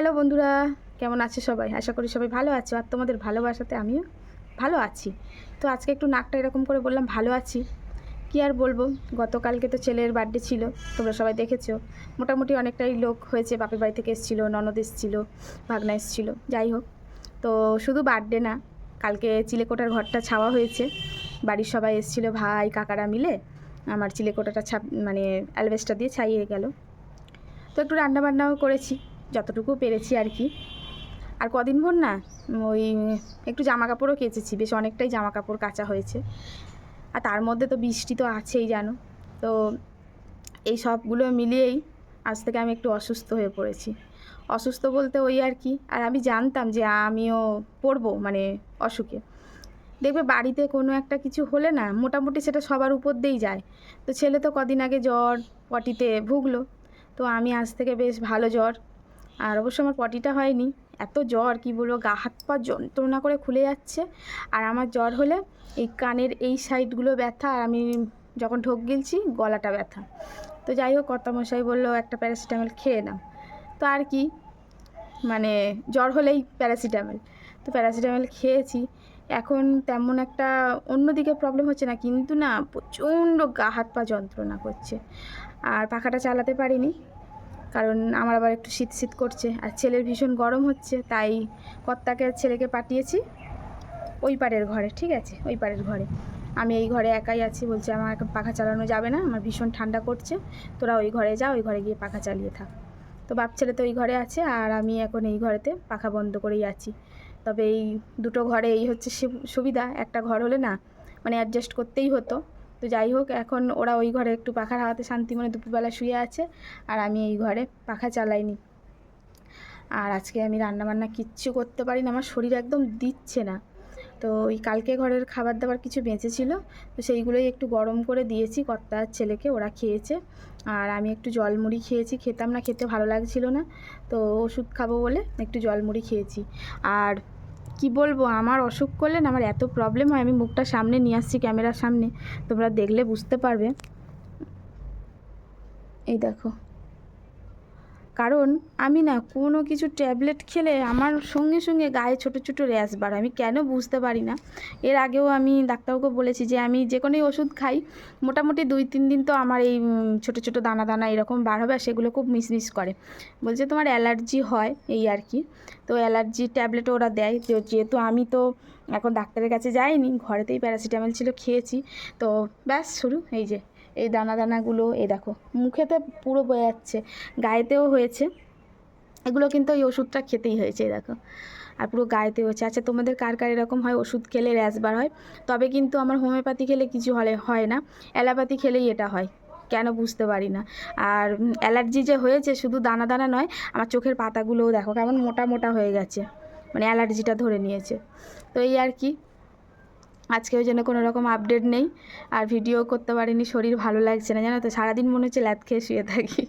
Hello বন্ধুরা। কেমন আছে সবাই? আশা করি সবাই ভালো আছো। আর তোমাদের ভালোবাসাতে আমিও ভালো আছি। তো আজকে একটু নাকটা এরকম করে বললাম, ভালো আছি। কি আর বলব? গতকালকে তো ছেলের বার্থডে ছিল, তোমরা সবাই দেখেছ। মোটামুটি অনেকটাই লোক হয়েছে, বাপের বাড়ি থেকে এসেছিল, ননদ এসেছিল, ভাগনা এসেছিল, যাই হোক। তো শুধু বার্থডে না, কালকে চিলেকোটার ঘরটা ছাওয়া হয়েছে। বাড়ির সবাই এসেছিল, ভাই, কাকারা মিলে। আমার চিলেকোটাটা ছাপ মানে অ্যালবেস্টার দিয়ে ছাইয়ে গেল। তো একটু রান্নাবান্নাও করেছি। যতটুকু পেরেছি আর কি। আর কদিন ভর না, ওই একটু জামা কাপড়ও কেচেছি, বেশ অনেকটাই জামা কাপড় কাচা হয়েছে। আর তার মধ্যে তো বৃষ্টি তো আছেই, জানো? তো এই সবগুলো মিলিয়েই আজ থেকে আমি একটু অসুস্থ হয়ে পড়েছি। অসুস্থ বলতে ওই আর কি, আর আমি জানতাম যে আমিও পড়ব মানে অসুখে। দেখবে বাড়িতে কোনো একটা কিছু হলে না, মোটামুটি সেটা সবার উপর দিয়েই যায়। তো ছেলে তো কদিন আগে জ্বর পটিতে ভুগলো, তো আমি আজ থেকে বেশ ভালো জ্বর আর অবশ্য আমার পটিটা হয়নি। এত জ্বর, কি বলব, গা হাত পা যন্ত্রণা করে খুলে যাচ্ছে। আর আমার জ্বর হলে এই কানের এই সাইডগুলো ব্যথা আর আমি যখন ঢোক গিলছি, গলাটা ব্যথা। তো যাই হোক, কর্তামশাই বলল, একটা প্যারাসিটামল খেয়ে নাও। তো আর কি মানে জ্বর হলেই প্যারাসিটামল। তো প্যারাসিটামল খেয়েছি। এখন তেমন একটা অন্যদিকে প্রবলেম হচ্ছে না, কিন্তু না প্রচণ্ড গা হাত পা যন্ত্রণা করছে। আর পাখাটা চালাতে পারিনি। কারণ আমার আবার একটু শীত শীত করছে। আর ছেলের ভীষণ গরম হচ্ছে, তাই কর্তাকে ছেলেকে পাঠিয়েছি ওই পারের ঘরে, ঠিক আছে? ওই পারের ঘরে। আমি এই ঘরে একাই আছি, বলছে আমার এখন পাখা চালানো যাবে না, আমার ভীষণ ঠান্ডা করছে। তোরা ওই ঘরে যা, ওই ঘরে গিয়ে পাখা চালিয়ে থাক। তো বাপ ছেলে তো ওই ঘরে আছে, আর আমি এখন এই ঘরেতে পাখা বন্ধ করেই আছি। তবে এই দুটো ঘরে এই হচ্ছে সুবিধা, একটা ঘর হলে না মানে অ্যাডজাস্ট করতেই হতো। তো যাই হোক, এখন ওরা ওই ঘরে একটু পাখার হাওয়াতে শান্তি মনে দুপুরবেলা শুয়ে আছে আর আমি এই ঘরে পাখা চালাইনি। আর আজকে আমি রান্নাবান্না কিচ্ছু করতে পারি না, আমার শরীর একদম দিচ্ছে না। তো ওই কালকে ঘরের খাবার দাবার কিছু বেঁচেছিল, তো সেইগুলোই একটু গরম করে দিয়েছি, কর্তার ছেলেকে ওরা খেয়েছে। আর আমি একটু জলমুড়ি খেয়েছি, খেতাম না, খেতে ভালো লাগছিল না, তো ওষুধ খাব বলে একটু জলমুড়ি খেয়েছি। আর কি বলব? আমার অসুখ করলে না আমার এত প্রবলেম হয়, আমি মুখটা সামনে নিয়ে আসছি ক্যামেরার সামনে। তোমরা দেখলে বুঝতে পারবে। এই দেখো। কারণ আমি না কোনো কিছু ট্যাবলেট খেলে আমার সঙ্গে সঙ্গে গায়ে ছোটো ছোটো র্যাশ বার আমি কেন বুঝতে পারি না? এর আগেও আমি ডাক্তারবাবুকে বলেছি যে, আমি যে কোনোই ওষুধ খাই, মোটামুটি দুই, তিন দিন তো আমার এই ছোটো ছোটো দানা দানা এরকম বার হবে আর সেগুলো খুব মিসমিস করে। বলছে, তোমার অ্যালার্জি হয়। এই আর কি। তো অ্যালার্জি ট্যাবলেট ওরা দেয়। তো যেহেতু আমি তো এখন ডাক্তারের কাছে যাইনি, ঘরেতেই প্যারাসিটামল ছিল, খেয়েছি। তো ব্যাস শুরু, এই যে। এই দানা দানাগুলো, এই দেখো, মুখেতে পুরো বয়ে যাচ্ছে, গায়েতেও হয়েছে। এগুলো কিন্তু ওই ওষুধটা খেতেই হয়েছে দেখো। আর পুরো গায়েতে হয়েছে। আচ্ছা তোমাদের কার কার এরকম হয় ওষুধ খেলে র্যাশ বার হয়? তবে কিন্তু আমার হোমিওপ্যাথি খেলে কিছু হলে হয় না। অ্যালোপ্যাথি খেলেই এটা হয়। কেন বুঝতে পারি না। আর অ্যালার্জি যে হয়েছে শুধু দানা দানা নয়, আমার চোখের পাতাগুলোও দেখো, কেমন মোটা মোটা হয়ে গেছে। মানে অ্যালার্জিটা ধরে নিয়েছে। তো এই আর কি। আজকে ওই জন্য কোনো রকম আপডেট নেই। আর ভিডিও করতে পারিনি, শরীর ভালো লাগছে না, জানো তো? সারাদিন মনে হচ্ছে ল্যাদ খেয়ে শুয়ে থাকি।